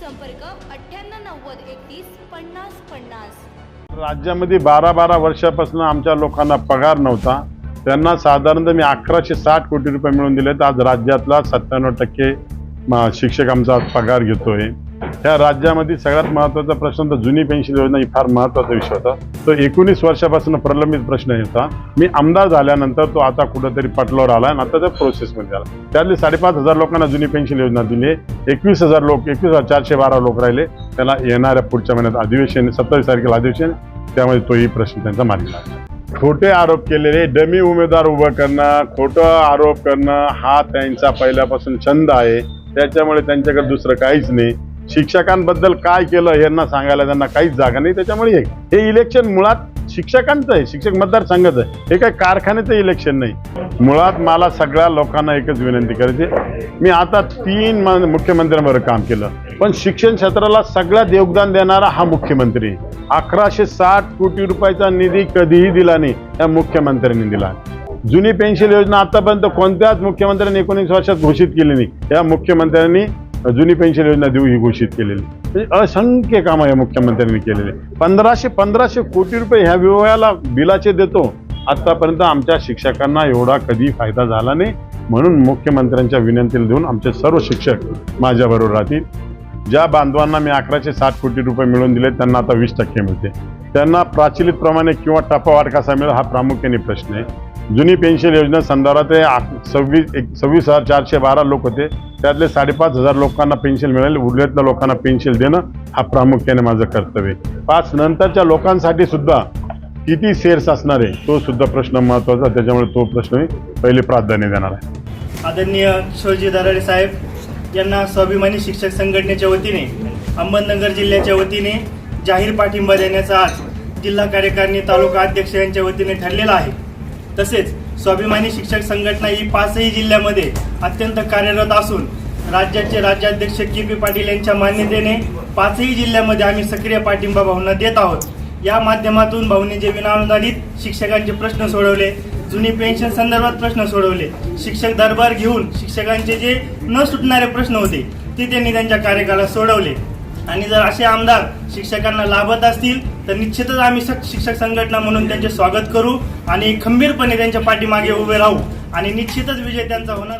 संपर्क अठ्ठ्याण्णव नव्वद एकतीस पन्नास पन्नास. राज्यामध्ये बारा बारा वर्षापासून आमच्या लोकांना पगार नव्हता. त्यांना साधारणतः मी अकराशे साठ कोटी रुपये मिळवून दिले तर आज राज्यातला सत्त्याण्णव टक्के शिक्षक आमचा पगार घेतोय. त्या राज्यामध्ये सगळ्यात महत्त्वाचा प्रश्न तर जुनी पेन्शन योजना ही फार महत्त्वाचा विषय होता. तो एकोणीस वर्षापासून प्रलंबित प्रश्न होता मी आमदार झाल्यानंतर तो आता कुठंतरी पटलावर आला आणि आता त्या प्रोसेसमध्ये आला त्यातले साडेपाच हजार लोकांना जुनी पेन्शन योजना दिली एकवीस हजार लोक एकवीस हजार चारशे बारा लोक राहिले. त्याला येणाऱ्या पुढच्या महिन्यात अधिवेशन सत्तावीस तारखेला अधिवेशन त्यामुळे तोही प्रश्न त्यांचा मार्गी लागला. खोटे आरोप केलेले डमी उमेदवार उभं करणं खोटं आरोप करणं हा त्यांचा पहिल्यापासून छंद आहे. त्याच्यामुळे त्यांच्याकडे दुसरं काहीच नाही. शिक्षकांबद्दल काय केलं यांना सांगायला त्यांना काहीच जागा नाही. त्याच्यामुळे हे हे इलेक्शन मुळात शिक्षकांचं आहे. शिक्षक मतदारसंघाचं आहे. हे काय कारखान्याचं इलेक्शन नाही. मुळात मला सगळ्या लोकांना एकच विनंती करायची मी आता तीन मुख्यमंत्र्यांवर मुख्यमंत्र्यांबरोबर काम केलं. पण शिक्षण क्षेत्राला सगळ्यात योगदान देणारा हा मुख्यमंत्री. अकराशे साठ कोटी रुपयाचा निधी कधीही दिला नाही. या मुख्यमंत्र्यांनी दिला. जुनी पेन्शन योजना आतापर्यंत कोणत्याच मुख्यमंत्र्यांनी एकोणीस वर्षात घोषित केली नाही. या मुख्यमंत्र्यांनी जुनी पेन्शन योजना देऊ ही घोषित केलेली. म्हणजे असंख्य कामं या मुख्यमंत्र्यांनी केलेले. पंधराशे पंधराशे कोटी रुपये ह्या विभागाला बिलाचे देतो. आतापर्यंत आमच्या शिक्षकांना एवढा कधी फायदा झाला नाही. म्हणून मुख्यमंत्र्यांच्या विनंतीला देऊन आमचे सर्व शिक्षक माझ्याबरोबर राहतील. ज्या बांधवांना मी अकराशे साठ कोटी रुपये मिळवून दिले त्यांना आता वीस टक्के मिळते. त्यांना प्राचलितप्रमाणे किंवा टपावाट कसा मिळेल हा प्रामुख्याने प्रश्न आहे. जुनी पेन्शन योजना संदर्भात हे सव्वीस एक सव्वीस हजार चारशे बारा लोक होते. त्यातले साडेपाच हजार लोकांना पेन्शन मिळेल उरलेल्या लोकांना पेन्शन देणं हा प्रामुख्याने माझं कर्तव्य पाच नंतरच्या लोकांसाठी सुद्धा किती शेअर्स असणार आहे तो सुद्धा प्रश्न महत्त्वाचा त्याच्यामुळे तो प्रश्न मी पहिले प्राधान्य देणार आहे. आदरणीय शिवजी दराडे साहेब यांना स्वाभिमानी शिक्षक संघटनेच्या वतीने अहमदनगर जिल्ह्याच्या वतीने जाहीर पाठिंबा देण्याचा आज जिल्हा कार्यकारिणी तालुका अध्यक्ष यांच्या वतीने ठरलेला आहे. तसेच स्वाभिमानी शिक्षक संघटना ही पाचही जिल्ह्यामध्ये अत्यंत कार्यरत असून राज्याचे राज्याध्यक्ष के पी पाटील यांच्या मान्यतेने पाचही जिल्ह्यामध्ये आम्ही सक्रिय पाठिंबा भावना देत आहोत. या माध्यमातून भाऊनी जे विनाअनुदानित शिक्षकांचे प्रश्न सोडवले जुनी पेन्शन संदर्भात प्रश्न सोडवले शिक्षक दरबार घेऊन शिक्षकांचे जे न सुटणारे प्रश्न होते ते त्यांनी त्यांच्या कार्यकालात सोडवले. आणि जर असे आमदार शिक्षकांना लाभत असतील तर निश्चितच आम्ही शिक्षक संघटना म्हणून त्यांचे स्वागत करू आणि खंबीरपणे त्यांच्या पाठीमागे उभे राहू. आणि निश्चितच विजय त्यांचा होणार